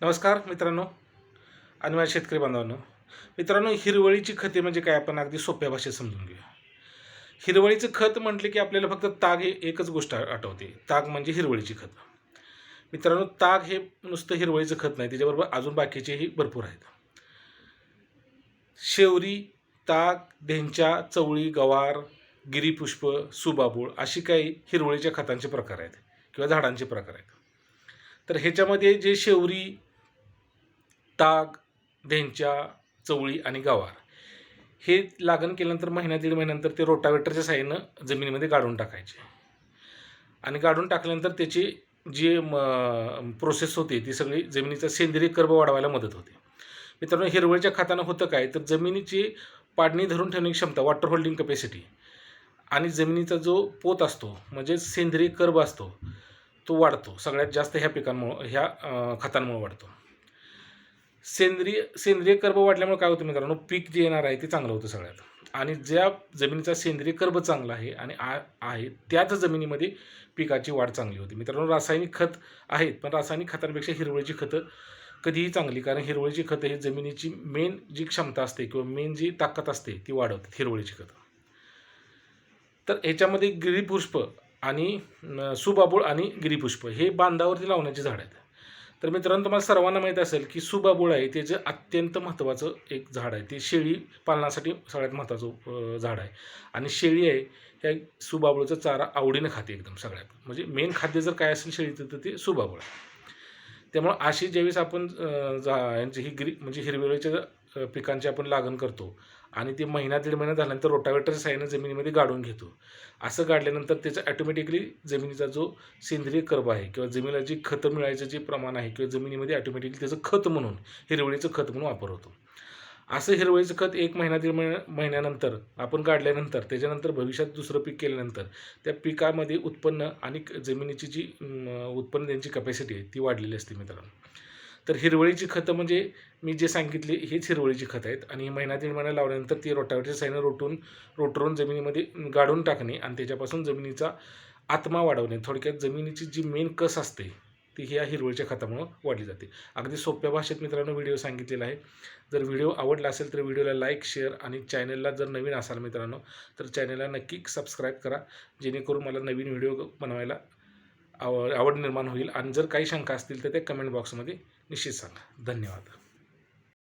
नमस्कार मित्रांनो आणि माझ्या शेतकरी बांधवांनो. मित्रांनो हिरवळीची खते म्हणजे काय आपण अगदी सोप्या भाषेत समजून घेऊया. हिरवळीचं खत म्हटले की आपल्याला फक्त ताग हे एकच गोष्ट आठवते. ताग म्हणजे हिरवळीची खत. मित्रांनो ताग हे नुसतं हिरवळीचं खत नाही त्याच्याबरोबर अजून बाकीचेही भरपूर आहेत. शेवरी ताग ढेंचा चवळी गवार गिरीपुष्प सुबाबूळ अशी काही हिरवळीच्या खतांचे प्रकार आहेत किंवा झाडांचे प्रकार आहेत. तर ह्याच्यामध्ये जे शेवरी ताग धेंच्या चवळी आणि गवार हे लागण केल्यानंतर महिन्या दीड महिन्यानंतर ते रोटावेटरच्या साहाय्यानं जमिनीमध्ये गाडून टाकायचे. आणि गाडून टाकल्यानंतर त्याची जी म प्रोसेस होते ती सगळी जमिनीचा सेंद्रिय कर्ब वाढवायला मदत होते. मित्रांनो हिरवळच्या खातानं होतं काय? तर जमिनीची पाडणी धरून ठेवण्याची क्षमता वॉटर होल्डिंग कपॅसिटी आणि जमिनीचा जो पोत असतो म्हणजे सेंद्रिय कर्ब असतो तो वाढतो. सगळ्यात जास्त ह्या पिकांमुळं ह्या खतांमुळं वाढतो. सेंद्रिय सेंद्रिय कर्ब वाढल्यामुळे काय होतं मित्रांनो पीक जे येणार आहे ते चांगलं होतं सगळ्यात. आणि ज्या जमिनीचा सेंद्रिय कर्ब चांगला आहे आणि आ आहे त्याच जमिनीमध्ये पिकाची वाढ चांगली होती. मित्रांनो रासायनिक खत आहेत पण रासायनिक खतांपेक्षा हिरवळीची खतं कधीही चांगली कारण हिरवळीची खतं हे जमिनीची मेन जी क्षमता असते किंवा मेन जी ताकद असते ती वाढवतात हिरवळीची खतं. तर ह्याच्यामध्ये गिरीपुष्प आणि सुबाबूळ आणि गिरीपुष्प हे बांधावरती लावण्याची झाड आहेत. तर मित्रांनो तुम्हाला सर्वांना माहीत असेल की सुबाबूळ आहे ते जे अत्यंत महत्त्वाचं एक झाड आहे. ते शेळी पालनासाठी सगळ्यात महत्त्वाचं झाड आहे. आणि शेळी आहे ह्या सुबाबूळचा चारा आवडीनं खाते एकदम सगळ्यात. म्हणजे मेन खाद्य जर काय असेल शेळीचं तर ते सुबाबूळ आहे. त्यामुळं अशी ज्यावेळेस आपण जा यांची ही गिरी म्हणजे हिरवेळीच्या पिकांची आपण लागण करतो आणि ते महिना दीड महिना झाल्यानंतर रोटावेटर साहाय्याने जमिनीमध्ये गाडून घेतो. असं गाडल्यानंतर त्याचा ॲटोमॅटिकली जमिनीचा जो सेंद्रिय कर्ब आहे किंवा जमिनीला जी खतं मिळायचं जे प्रमाण आहे किंवा जमिनीमध्ये ॲटोमॅटिकली त्याचं खत म्हणून हिरवळीचं खत म्हणून वापर होतो. असं हिरवळीचं खत एक महिना दीड महिन्या महिन्यानंतर आपण काढल्यानंतर त्याच्यानंतर भविष्यात दुसरं पीक केल्यानंतर त्या पिकामध्ये उत्पन्न आणि क- जमिनीची जी उत्पन्न त्यांची कपॅसिटी आहे ती वाढलेली असते मित्रांनो. तर हिरवळीची खतं म्हणजे मी जे सांगितले हेच हिरवळीची खतं आहेत. आणि महिना दीड महिना लावल्यानंतर ती रोटावरच्या साईनं रोटून रोटरून जमिनीमध्ये गाडून टाकणे आणि त्याच्यापासून जमिनीचा आत्मा वाढवणे. थोडक्यात जमिनीची जी मेन कस असते ती ह्या हिरवळीच्या खतामुळं वाढली जाते. अगदी सोप्या भाषेत मित्रांनो व्हिडिओ सांगितलेला आहे. जर व्हिडिओ आवडला असेल तर व्हिडिओला लाईक शेअर आणि चॅनलला जर नवीन असाल मित्रांनो तर चॅनलला नक्की सबस्क्राईब करा. जेणेकरून मला नवीन व्हिडिओ बनवायला आव आवड निर्माण होईल. आणि जर काही शंका असतील तर ते कमेंट बॉक्समध्ये निश्चित सांगा. धन्यवाद.